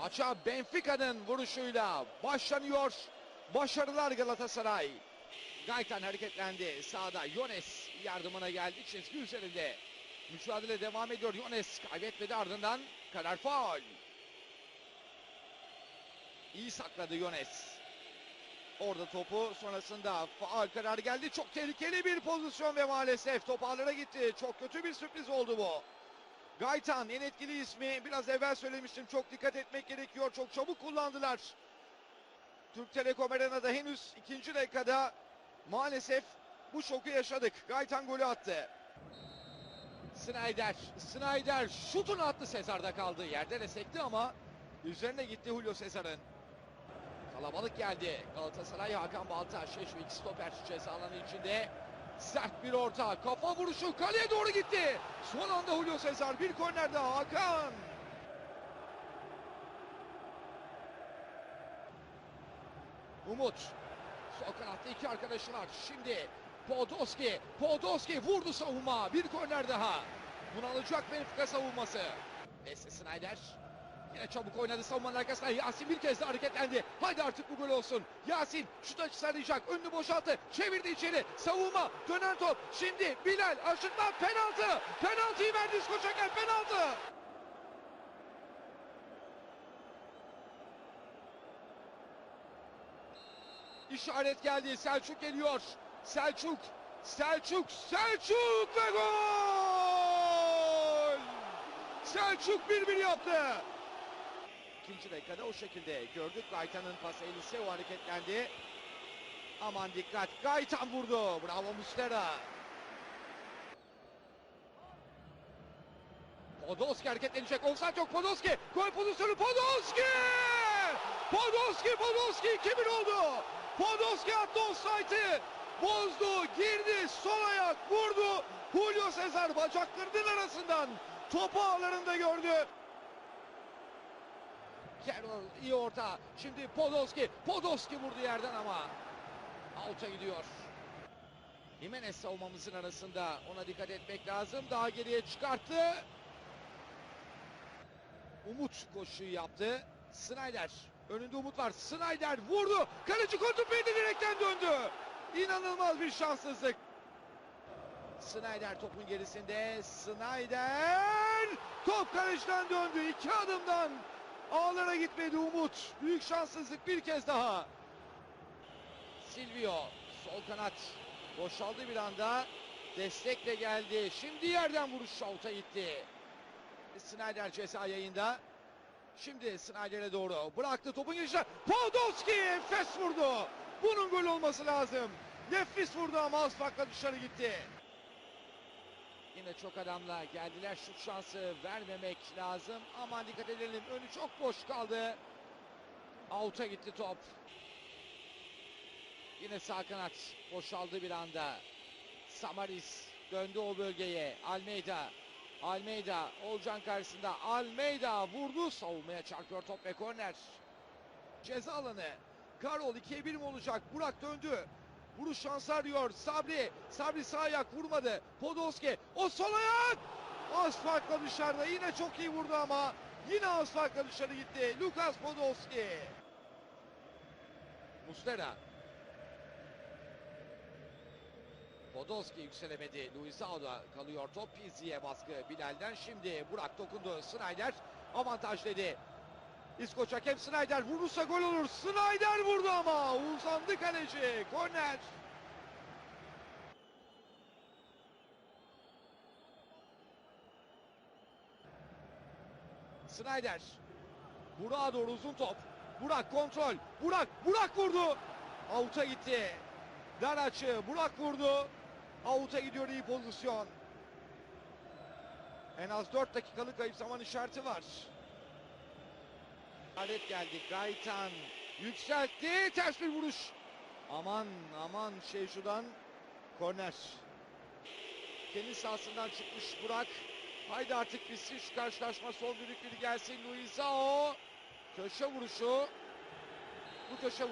Maça Benfica'nın vuruşuyla başlanıyor. Başarılar Galatasaray. Gaytan hareketlendi. Sağda Yones yardımına geldi. Çizgi üzerinde. Mücadele devam ediyor. Yones kaybetmedi ardından karar faul. İyi sakladı Yones. Orada topu sonrasında faal kararı geldi. Çok tehlikeli bir pozisyon ve maalesef top ağlara gitti. Çok kötü bir sürpriz oldu bu. Gaytan en etkili ismi. Biraz evvel söylemiştim. Çok dikkat etmek gerekiyor. Çok çabuk kullandılar. Türk Telekom Arena'da henüz ikinci dakikada maalesef bu şoku yaşadık. Gaytan golü attı. Snyder, Snyder şutunu attı Sezar'da kaldı. Yerde de sekti ama üzerine gitti Julio Sezar'ın. Kalabalık geldi. Galatasaray Hakan Balta, Şeşvik stoper ceza alanı içinde. Sert bir orta. Kafa vuruşu kaleye doğru gitti. Son anda Julio Cesar bir kornerde Hakan. Umut. Sol kanatta iki arkadaşı var. Şimdi Podolski. Podolski vurdu savunma. Bir korner daha. Bunu alacak Benfica savunması. Wesley Snyder. Yine çabuk oynadı savunmanın arkasına. Yasin bir kez de hareketlendi. Hadi artık bu gol olsun. Yasin şut açısı arayacak. Önünü boşalttı. Çevirdi içeri. Savunma. Dönen top. Şimdi Bilal aşırtma penaltı. Penaltıyı verdi İskoçaker penaltı. İşaret geldi. Selçuk geliyor. Selçuk. Selçuk. Selçuk ve gol! Selçuk 1-1 yaptı. İkinci dakikada o şekilde gördük. Gaytan'ın pası Eliseo hareketlendi. Aman dikkat. Gaytan vurdu. Bravo Muslera. Podolski hareketlenecek. Offside yok. Podolski. Gol pozisyonu Podolski! Podolski, Podolski 2-1 oldu. Podolski attı offside'ı. Bozdu, girdi, sol ayak vurdu. Julio Cesar bacaklarının arasından topu ağlarında gördü. Carroll iyi orta. Şimdi Podolski. Podolski vurdu yerden ama out'a gidiyor. Jimenez savunmamızın arasında ona dikkat etmek lazım. Daha geriye çıkarttı. Umut koşuyu yaptı. Snyder. Önünde Umut var. Snyder vurdu. Kaleci kontrpeyde direkten döndü. İnanılmaz bir şanssızlık. Snyder topun gerisinde. Snyder top kaleciden döndü. İki adımdan ağlara gitmedi Umut. Büyük şanssızlık bir kez daha. Silvio sol kanat boşaldı bir anda. Destekle geldi. Şimdi yerden vuruş şalta gitti. Snyder ceza yayında. Şimdi Snyder'e doğru bıraktı topun girişine. Podolski enfes vurdu. Bunun gol olması lazım. Nefis vurdu ama az dışarı gitti. Yine çok adamla geldiler. Şut şansı vermemek lazım. Aman dikkat edelim. Önü çok boş kaldı. Out'a gitti top. Yine sağ kanat boşaldı bir anda. Samaris döndü o bölgeye. Almeida. Almeida Olcan karşısında. Almeida vurdu. Savunmaya çarpıyor top ve korner. Ceza alanı. Karol 2'ye 1 mi olacak? Burak döndü. Vuruş şansı arıyor. Sabri. Sabri sağ ayak vurmadı. Podolski. O sol ayak. Az farkla dışarıda. Yine çok iyi vurdu ama yine az farkla dışarı gitti. Lukas Podolski. Muslera. Podolski yükselemedi. Luisao kalıyor. Top Pizzi'ye baskı Bilal'den. Şimdi Burak dokundu. Snyder avantaj dedi. İskoç hakem Snyder vurursa gol olur. Snyder vurdu ama uzandı kaleci. Korner. Snyder. Burak'a doğru uzun top. Burak kontrol. Burak. Burak vurdu. Out'a gitti. Dar açı. Burak vurdu. Out'a gidiyor iyi pozisyon. En az 4 dakikalık kayıp zaman işareti var. Alet geldi. Gaytan yükseltti. Ters bir vuruş. Aman aman şey şuradan korner. Kendi sahasından çıkmış Burak. Haydi artık bitsin şu karşılaşma son düdük biri gelsin. Luisao. Köşe vuruşu. Bu köşe vuruşu.